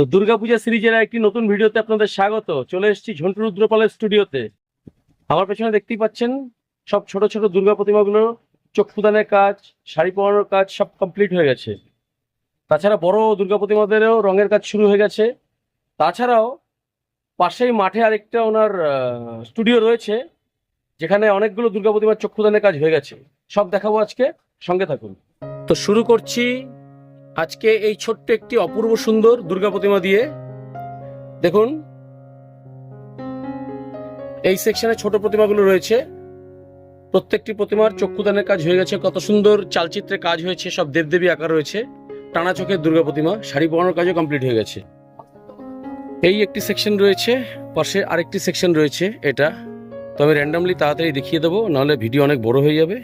তো দুর্গাপূজা সিরিজের একটি নতুন ভিডিওতে আপনাদের স্বাগত। চলে এসেছি ঝন্টু রুদ্রপালের স্টুডিওতে। আমার পেছনে দেখতেই পাচ্ছেন সব ছোট ছোট দুর্গা প্রতিমাগুলো চক্ষুদানের কাজ, শাড়ি পরানোর কাজ সব কমপ্লিট হয়ে গেছে। তাছাড়া বড় দুর্গা প্রতিমাদেরও রঙের কাজ শুরু হয়ে গেছে। তাছাড়াও পাশেই মাঠে আরেকটা ওনার স্টুডিও রয়েছে, যেখানে অনেকগুলো দুর্গা প্রতিমার চক্ষুদানের কাজ হয়ে গেছে। সব দেখাবো আজকে, সঙ্গে থাকুন। তো শুরু করছি আজকে এই ছোট্ট একটি অপূর্ব সুন্দর দুর্গা প্রতিমা দিয়ে, দেখুন, এই সেকশনে ছোট প্রতিমাগুলো রয়েছে। প্রত্যেকটি প্রতিমার চক্ষুদানের কাজ হয়ে গেছে। কত সুন্দর চালচিত্রে কাজ হয়েছে, সব দেবদেবী আঁকা রয়েছে। টানা চোখের দুর্গা প্রতিমা, শাড়ি পরানোর কাজও কমপ্লিট হয়ে গেছে। এই একটি সেকশন রয়েছে পাশে আরেকটি সেকশন রয়েছে, এটা। তো আমি র্যান্ডামলি তাড়াতাড়ি দেখিয়ে দেবো, নাহলে ভিডিও অনেক বড় হয়ে যাবে।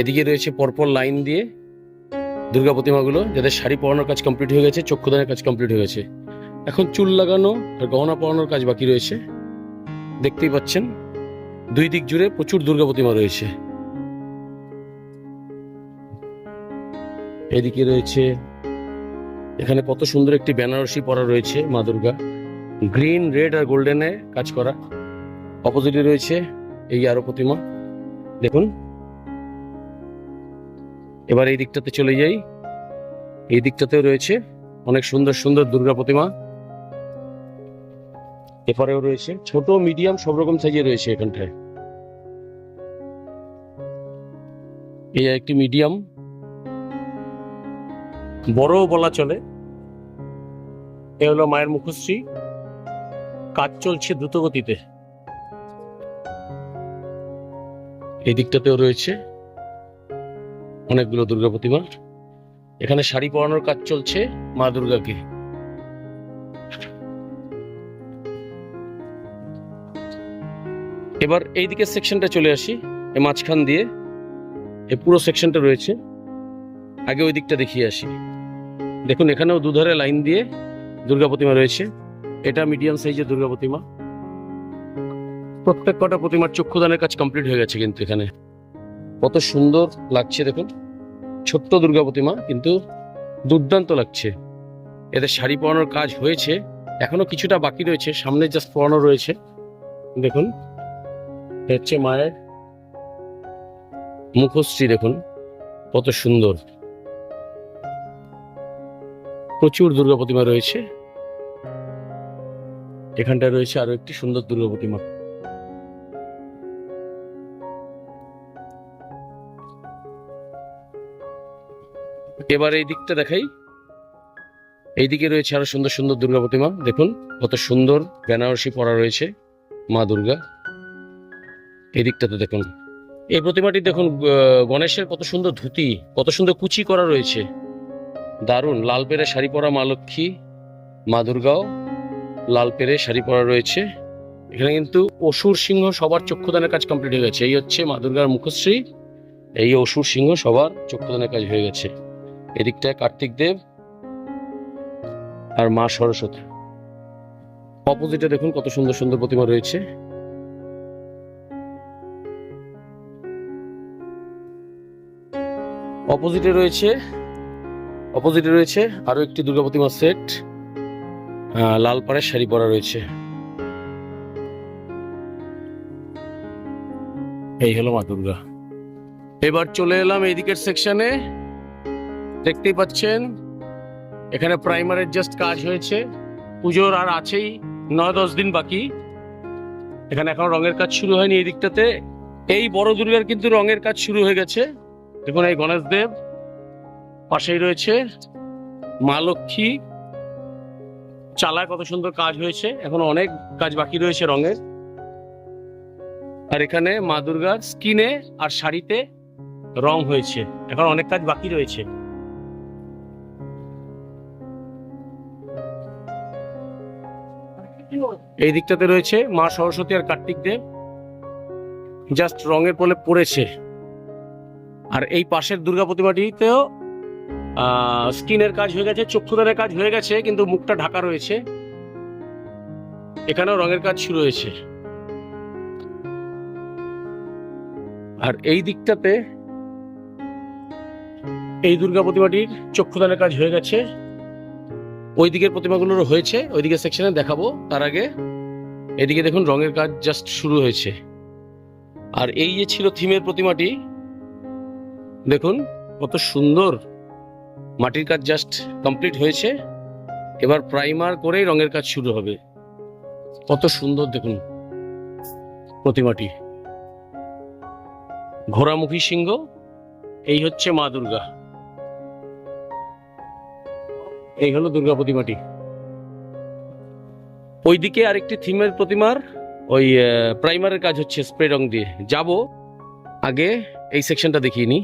এদিকে রয়েছে পরপর লাইন দিয়ে। দুর্গা প্রতিমাগুলো, যাদের শাড়ি পরানোর কাজ কমপ্লিট হয়ে গেছে, চক্ষুদানের কাজ কমপ্লিট হয়ে গেছে। এখন চুল লাগানো আর গহনা পরানোর কাজ বাকি রয়েছে। দেখতেই পাচ্ছেন, দুই দিক জুড়ে প্রচুর দুর্গা প্রতিমা রয়েছে। এদিকে রয়েছে, এখানে কত সুন্দর একটি বেনারসি পরা রয়েছে মা দুর্গা। গ্রিন, রেড আর গোল্ডেনে কাজ করা। অপোজিটে রয়েছে এই আরও প্রতিমা। দেখুন এবার এই দিকটাতে চলে যাই। এই দিকটাতেও রয়েছে অনেক সুন্দর সুন্দর দুর্গা প্রতিমা। এপারেও রয়েছে ছোট, মিডিয়াম, সব রকম সাইজে রয়েছে এখানটায়। এই একটি মিডিয়াম। বড় বলা চলে। এ হলো মায়ের মুখশ্রী। কাজ চলছে দ্রুত গতিতে এই দিকটাতেও রয়েছে অনেকগুলো দুর্গা প্রতিমা। এখানে শাড়ি পরানোর কাজ চলছে মা দুর্গাকে। এবার এই দিকের সেকশনটা চলে আসি এই মাঝখান দিয়ে। এই পুরো সেকশনটা রয়েছে। আগে ওই দিকটা দেখিয়ে আসি। দেখুন, এখানেও দুধারে লাইন দিয়ে দুর্গা প্রতিমা রয়েছে। এটা মিডিয়াম সাইজের দুর্গা প্রতিমা। প্রত্যেক কটা প্রতিমার চক্ষুদানের কাজ কমপ্লিট হয়ে গেছে কিন্তু এখানে। কত সুন্দর লাগছে দেখুন। ছোট্ট দুর্গা প্রতিমা, কিন্তু দুর্দান্ত লাগছে। এদের শাড়ি পরানোর কাজ হয়েছে, এখনও কিছুটা বাকি রয়েছে, সামনে জাস্ট পরানো রয়েছে। দেখুন হচ্ছে মায়ের মুখশ্রী, দেখুন, কত সুন্দর। প্রচুর দুর্গা প্রতিমা রয়েছে। এখানটায় রয়েছে আরও একটি সুন্দর দুর্গা প্রতিমা। এবার এই দিকটা দেখাই। এইদিকে রয়েছে আরও সুন্দর সুন্দর দুর্গা প্রতিমা। দেখুন, কত সুন্দর বেনারসি পরা রয়েছে মা দুর্গা। এই দিকটাতে দেখুন। এই প্রতিমাটি দেখুন গণেশের কত সুন্দর ধুতি, কত সুন্দর কুচি করা রয়েছে। দারুণ, লাল পেরে শাড়ি পরা মা লক্ষ্মী, মা দুর্গাও লাল পেরে শাড়ি পরা রয়েছে। এখানে কিন্তু অসুর সিংহ সবার চক্ষুদানের কাজ কমপ্লিট হয়ে গেছে। এই হচ্ছে মা দুর্গার মুখশ্রী, এই অসুর সিংহ সবার চক্ষুদানের কাজ হয়ে গেছে। এদিকটায় কার্তিক দেব আর মা সরস্বতী। অপোজিটে দেখুন কত সুন্দর সুন্দর প্রতিমা রয়েছে। অপোজিটে রয়েছে অপোজিটে রয়েছে আরও একটি দুর্গা প্রতিমা সেট লাল পাড়ের শাড়ি পরা রয়েছে। এই হলো মা দুর্গা। এবার চলে এলাম এই দিকের সেকশনে দেখতেই পাচ্ছেন, এখানে প্রাইমারের জাস্ট কাজ হয়েছে। পুজোর আর আছেই নয় দশ দিন বাকি। এখানে এখন রঙের কাজ শুরু হয়নি এই দিকটাতে। এই বড় দুর্গার কিন্তু রঙের কাজ শুরু হয়ে গেছে। দেখুন এই গণেশ দেব, পাশেই রয়েছে মা লক্ষ্মী। চালায় কত সুন্দর কাজ হয়েছে, এখন অনেক কাজ বাকি রয়েছে রঙের। আর এখানে মা দুর্গার স্কিনে আর শাড়িতে রং হয়েছে, এখন অনেক কাজ বাকি রয়েছে। এই দিকটাতে রয়েছে মা সরস্বতী আর কার্তিক দেব। জাস্ট রঙের পলে পড়েছে। আর এই পাশের দুর্গা প্রতিমাটিতেও স্কিনের কাজ হয়ে গেছে, চক্ষুদানের কাজ হয়ে গেছে, কিন্তু মুখটা ঢাকা রয়েছে। এখানেও রঙের কাজ শুরু হয়েছে। আর এই দিকটাতে এই দুর্গা প্রতিমাটির চক্ষুদানের কাজ হয়ে গেছে। ওই দিকের প্রতিমাগুলোরও হয়েছে ওই দিকের সেকশনে দেখাবো তার আগে। এদিকে দেখুন রঙের কাজ জাস্ট শুরু হয়েছে। আর এই যে ছিল থিমের প্রতিমাটি, দেখুন কত সুন্দর মাটির কাজ জাস্ট কমপ্লিট হয়েছে। এবার প্রাইমার করেই রঙের কাজ শুরু হবে। কত সুন্দর দেখুন প্রতিমাটি। ঘোড়ামুখী সিংহ, এই হচ্ছে মা দুর্গা। এই হলো দুর্গা প্রতিমাটি। ওইদিকে আরেকটি থিমের প্রতিমার ওই প্রাইমারের কাজ হচ্ছে স্প্রে রং দিয়ে। যাব আগে এই সেকশনটা দেখিয়ে নিই।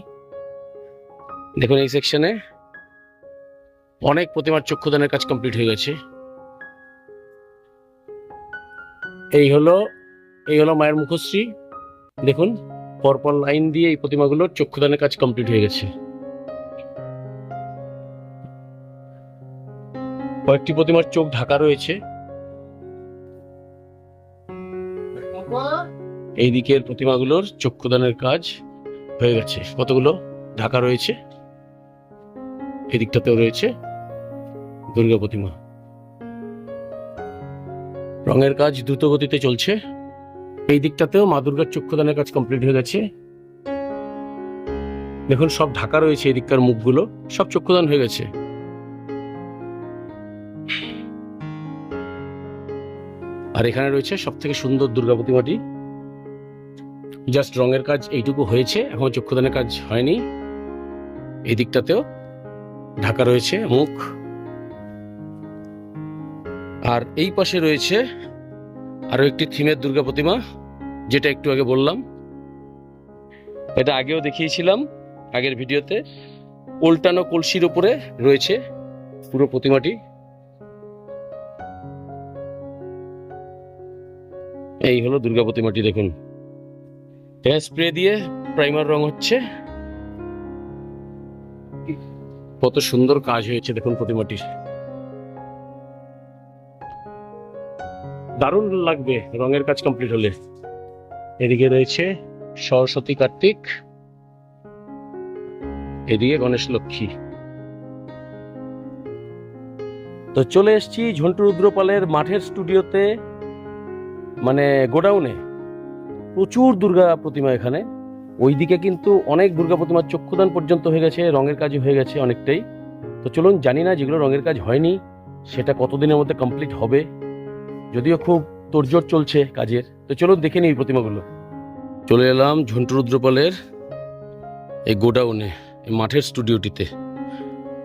দেখুন এই সেকশনে অনেক প্রতিমার চক্ষুদানের কাজ কমপ্লিট হয়ে গেছে। এই হলো এই হলো মায়ের মুখশ্রী। দেখুন, পরপর লাইন দিয়ে এই প্রতিমাগুলোর চক্ষুদানের কাজ কমপ্লিট হয়ে গেছে। কয়েকটি প্রতিমার চোখ ঢাকা রয়েছে। এই দিকের প্রতিমাগুলোর চক্ষুদানের কাজ হয়ে গেছে। কতগুলো ঢাকা রয়েছে? এই দিকটাতেও রয়েছে দুর্গা প্রতিমা। রঙের কাজ দ্রুত গতিতে চলছে। এই দিকটাতেও মা দুর্গার চক্ষুদানের কাজ কমপ্লিট হয়ে গেছে। দেখুন সব ঢাকা রয়েছে এই দিককার মুখগুলো। সব চক্ষুদান হয়ে গেছে। আর এখানে রয়েছে সব থেকে সুন্দর দুর্গা প্রতিমাটি জাস্ট রঙের কাজ এইটুকু হয়েছে, এখন চক্ষুদানের কাজ হয়নি। এই দিকটাতেও ঢাকা রয়েছে মুখ। আর এই পাশে রয়েছে আরও একটি থিমের দুর্গা প্রতিমা যেটা একটু আগে বললাম। এটা আগেও দেখিয়েছিলাম আগের ভিডিওতে। উল্টানো কলসির উপরে রয়েছে পুরো প্রতিমাটি। এই হলো দুর্গা প্রতিমাটি, দেখুন। এখানে স্প্রে দিয়ে প্রাইমার রং হচ্ছে। কত সুন্দর কাজ হয়েছে, দেখুন প্রতিমাটির। দারুণ লাগবে রঙের কাজ কমপ্লিট হলে। এদিকে রয়েছে সরস্বতী কার্তিক। এদিকে গণেশ লক্ষ্মী। তো চলে এসেছি ঝন্টু রুদ্রপালের মাঠের স্টুডিওতে মানে গোডাউনে প্রচুর দুর্গা প্রতিমা এখানে। ওইদিকে কিন্তু অনেক দুর্গা প্রতিমার চক্ষুদান পর্যন্ত হয়ে গেছে, রঙের কাজ হয়ে গেছে অনেকটাই। তো চলুন, জানি না যেগুলো রঙের কাজ হয়নি, সেটা কতদিনের মধ্যে কমপ্লিট হবে, যদিও খুব তোড়জোড় চলছে কাজের। তো চলুন, দেখে নিই প্রতিমাগুলো। চলে এলাম ঝন্টু রুদ্রপালের এই গোডাউনে, এই মাঠের স্টুডিওটিতে।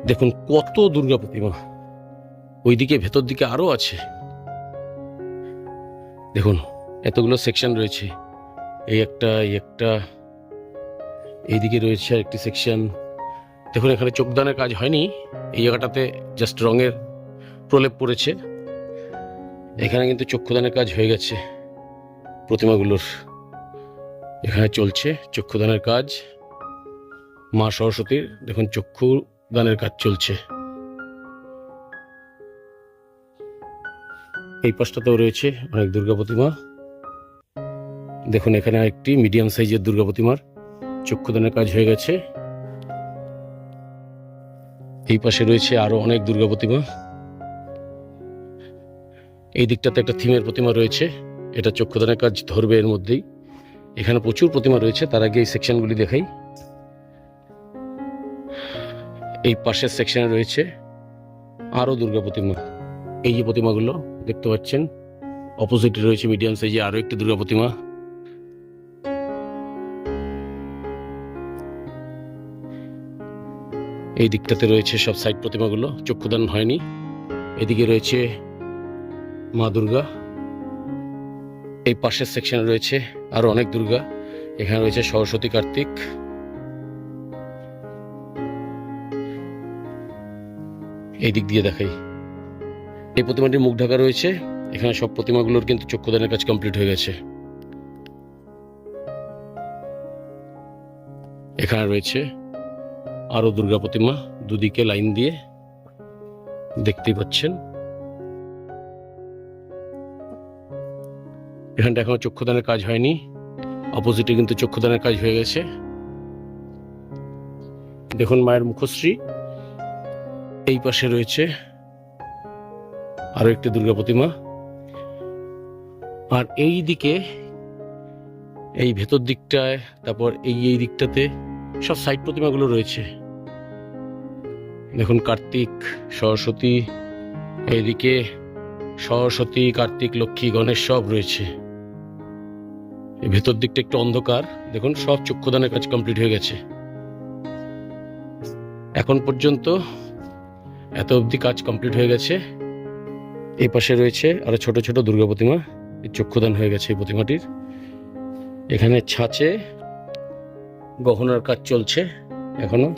দেখুন, কত দুর্গা প্রতিমা। ওইদিকে ভেতর দিকে আরও আছে। দেখুন, এতগুলো সেকশন রয়েছে। এই একটা এই একটা, এইদিকে রয়েছে আর একটি সেকশন দেখুন, এখানে চোখদানের কাজ হয়নি। এই জায়গাটাতে জাস্ট রঙের প্রলেপ পড়েছে। এখানে কিন্তু চক্ষুদানের কাজ হয়ে গেছে। প্রতিমাগুলোর এখানে চলছে চক্ষুদানের কাজ। মা সরস্বতীর, দেখুন, চক্ষুদানের কাজ চলছে। এই পাশটাতেও রয়েছে অনেক দুর্গা প্রতিমা। দেখুন, এখানে একটি মিডিয়াম সাইজের দুর্গা প্রতিমার চক্ষুদানের কাজ হয়ে গেছে। এই পাশে রয়েছে আরও অনেক দুর্গা প্রতিমা। এই দিকটাতে একটা থিমের প্রতিমা রয়েছে। এটা চক্ষুদানের কাজ ধরবে এর মধ্যেই। এখানে প্রচুর প্রতিমা রয়েছে, তার আগে এই সেকশনগুলি দেখাই। এই পাশের সেকশনে রয়েছে আরও দুর্গা প্রতিমা। এই যে প্রতিমাগুলো দেখতে পাচ্ছেন অপোজিটে রয়েছে মিডিয়াম সাইজে আরও একটি দুর্গা প্রতিমা। এই দিকটাতে রয়েছে সব সাইড প্রতিমাগুলো, চক্ষুদান হয়নি। এদিকে রয়েছে মা দুর্গা। এই পাশের সেকশনে রয়েছে আরও অনেক দুর্গা। এখানে রয়েছে সরস্বতী কার্তিক। এই দিক দিয়ে দেখাই। এই প্রতিমাটির মুখ ঢাকা রয়েছে। এখানে সব প্রতিমাগুলোর কিন্তু চক্ষুদানের কাজ কমপ্লিট হয়ে গেছে। এখানে রয়েছে আরও দুর্গা প্রতিমা, দুদিকে লাইন দিয়ে দেখতেই পাচ্ছেন। এখানটা এখনও চক্ষুদানের কাজ হয়নি। অপোজিটে কিন্তু চক্ষুদানের কাজ হয়ে গেছে। দেখুন মায়ের মুখশ্রী। এই পাশে রয়েছে আরও একটি দুর্গা প্রতিমা। আর এই দিকে, এই ভেতর দিকটায়, তারপর এই এই দিকটাতে সব সাইড প্রতিমাগুলো রয়েছে। দেখুন, কার্তিক, সরস্বতী এইদিকে সরস্বতী, কার্তিক, লক্ষ্মী, গণেশ সব রয়েছে। এই ভেতর দিকটা একটু অন্ধকার। দেখুন, সব চক্ষুদানের কাজ কমপ্লিট হয়ে গেছে। এখন পর্যন্ত এত অবধি কাজ কমপ্লিট হয়ে গেছে। এই পাশে রয়েছে আরও ছোট ছোট দুর্গা প্রতিমা। চক্ষুদান হয়ে গেছে এই প্রতিমাটির। এখানে ছাঁচে গহনার কাজ চলছে এখনও।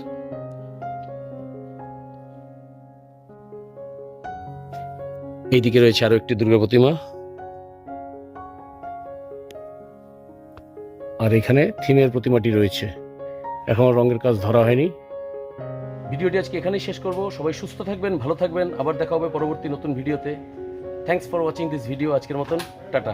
এইদিকে রয়েছে আরও একটি দুর্গা প্রতিমা। আর এখানে থিমের প্রতিমাটি রয়েছে। এখন রঙের কাজ ধরা হয়নি। ভিডিওটি আজকে এখানেই শেষ করব। সবাই সুস্থ থাকবেন, ভালো থাকবেন। আবার দেখা হবে পরবর্তী নতুন ভিডিওতে। Thanks for watching this video আজকের মতন। টাটা।